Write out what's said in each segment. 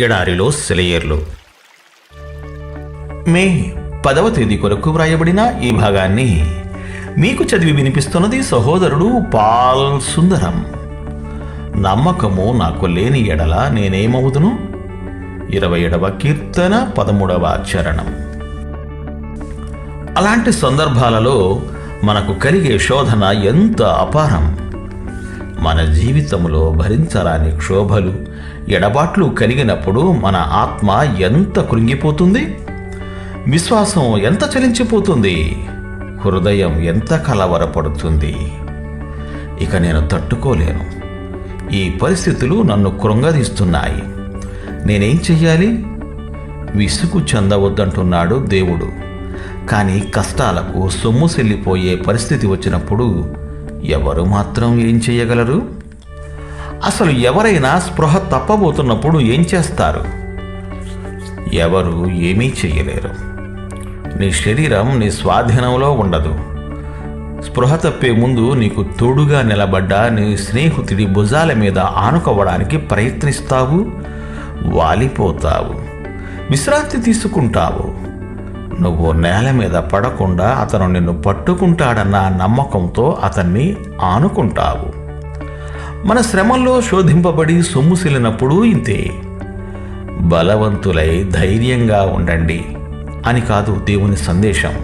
ఎడారిలో సెలయేర్లు. మే పదవ తేదీ కొరకు వ్రాయబడిన ఈ భాగాన్ని మీకు చదివి వినిపిస్తున్నది సహోదరుడు పాల్ సుందరం. నమ్మకము నాకు లేని ఎడల నేనేమవుదును? ఇరవై ఏడవ కీర్తన పదమూడవ చరణం అలాంటి సందర్భాలలో మనకు కలిగే శోధన ఎంత అపారం. మన జీవితంలో భరించరాని క్షోభలు ఎడబాట్లు కలిగినప్పుడు మన ఆత్మ ఎంత కృంగిపోతుంది? విశ్వాసం ఎంత చలించిపోతుంది? హృదయం ఎంత కలవరపడుతుంది? ఇక నేను తట్టుకోలేను. ఈ పరిస్థితులు నన్ను కృంగదీస్తున్నాయి. నేనేం చెయ్యాలి? విసుగు చెందవద్దంటున్నాడు దేవుడు. కానీ కష్టాలకు సొమ్ము సెల్లిపోయే పరిస్థితి వచ్చినప్పుడు ఎవరు మాత్రం ఏం చేయగలరు? అసలు ఎవరైనా స్పృహ తప్పబోతున్నప్పుడు ఏం చేస్తారు? ఎవరు ఏమీ చేయలేరు నీ శరీరం నీ స్వాధీనంలో ఉండదు. స్పృహ తప్పే ముందు నీకు తోడుగా నిలబడ్డ నీ స్నేహితుడి భుజాల మీద ఆనుకోవడానికి ప్రయత్నిస్తావు వాలిపోతావు విశ్రాంతి తీసుకుంటావు. నువ్వు నేల మీద పడకుండా అతను నిన్ను పట్టుకుంటాడన్న నమ్మకంతో అతన్ని ఆనుకుంటావు. మన శ్రమంలో శోధింపబడి సొమ్ముసిలినప్పుడు ఇంతే. బలవంతులై ధైర్యంగా ఉండండి అని కాదు దేవుని సందేశం.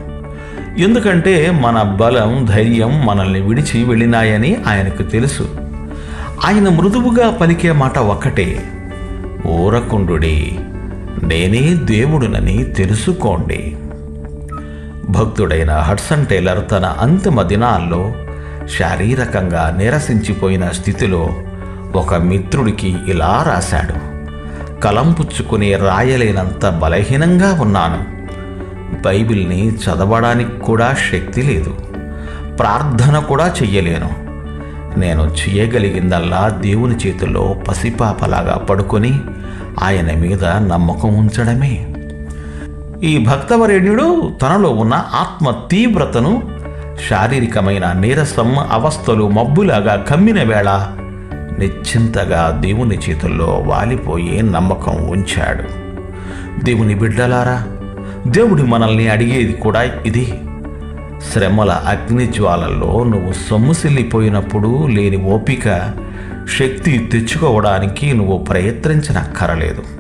ఎందుకంటే మన బలం ధైర్యం మనల్ని విడిచి వెళ్ళినాయని ఆయనకు తెలుసు. ఆయన మృదువుగా పలికే మాట ఒక్కటే. ఊరకుండుడి నేనే దేవుడునని తెలుసుకోండి. భక్తుడైన హడ్సన్ టైలర్ తన అంతిమ దినాల్లో శారీరకంగా నిరసించిపోయిన స్థితిలో ఒక మిత్రుడికి ఇలా రాశాడు. కలం పుచ్చుకునే రాయలేనంత బలహీనంగా ఉన్నాను. బైబిల్ని చదవడానికి కూడా శక్తి లేదు. ప్రార్థన కూడా చెయ్యలేను. నేను చేయగలిగిందల్లా దేవుని చేతిలో పసిపాపలాగా పడుకొని ఆయన మీద నమ్మకం ఉంచడమే. ఈ భక్తవరేణ్యుడు తనలో ఉన్న ఆత్మ తీవ్రతను శారీరకమైన నీరసం అవస్థలు మబ్బులాగా కమ్మిన వేళ నిశ్చింతగా దేవుని చేతుల్లో వాలిపోయి నమ్మకం ఉంచాడు. దేవుని బిడ్డలారా దేవుడు మనల్ని అడిగేది కూడా ఇది. శ్రమల అగ్నిజ్వాలల్లో నువ్వు సొమ్ముసిల్లిపోయినప్పుడు లేని ఓపిక శక్తి తెచ్చుకోవడానికి నువ్వు ప్రయత్నించనక్కరలేదు.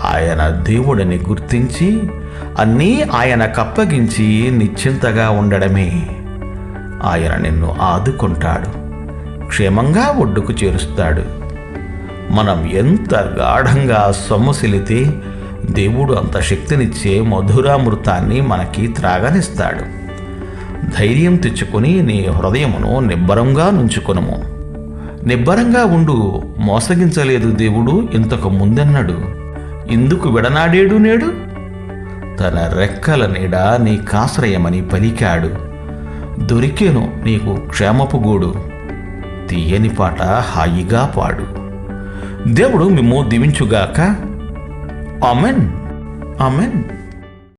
ఆయన దేవుడిని గుర్తించి అన్నీ ఆయన కప్పగించి నిశ్చింతగా ఉండడమే. ఆయన నిన్ను ఆదుకుంటాడు క్షేమంగా ఒడ్డుకు చేరుస్తాడు. మనం ఎంత గాఢంగా సొమ్మసిలితే దేవుడు అంత శక్తినిచ్చే మధురామృతాన్ని మనకి త్రాగనిస్తాడు. ధైర్యం తెచ్చుకొని నీ హృదయమును నిబ్బరంగా నుంచుకొనుము. నిబ్బరంగా ఉండు మోసగించలేదు దేవుడు ఇంతకు ముందన్నాడు. ఇందుకు విడనాడేడు నేడు? తన రెక్కల నీడ నీ కాశ్రయమని పలికాడు. దొరికేను నీకు క్షేమపు గూడు. తీయని పాట హాయిగా పాడు. దేవుడు మిమ్ము దీవించుగాక. Amen amen.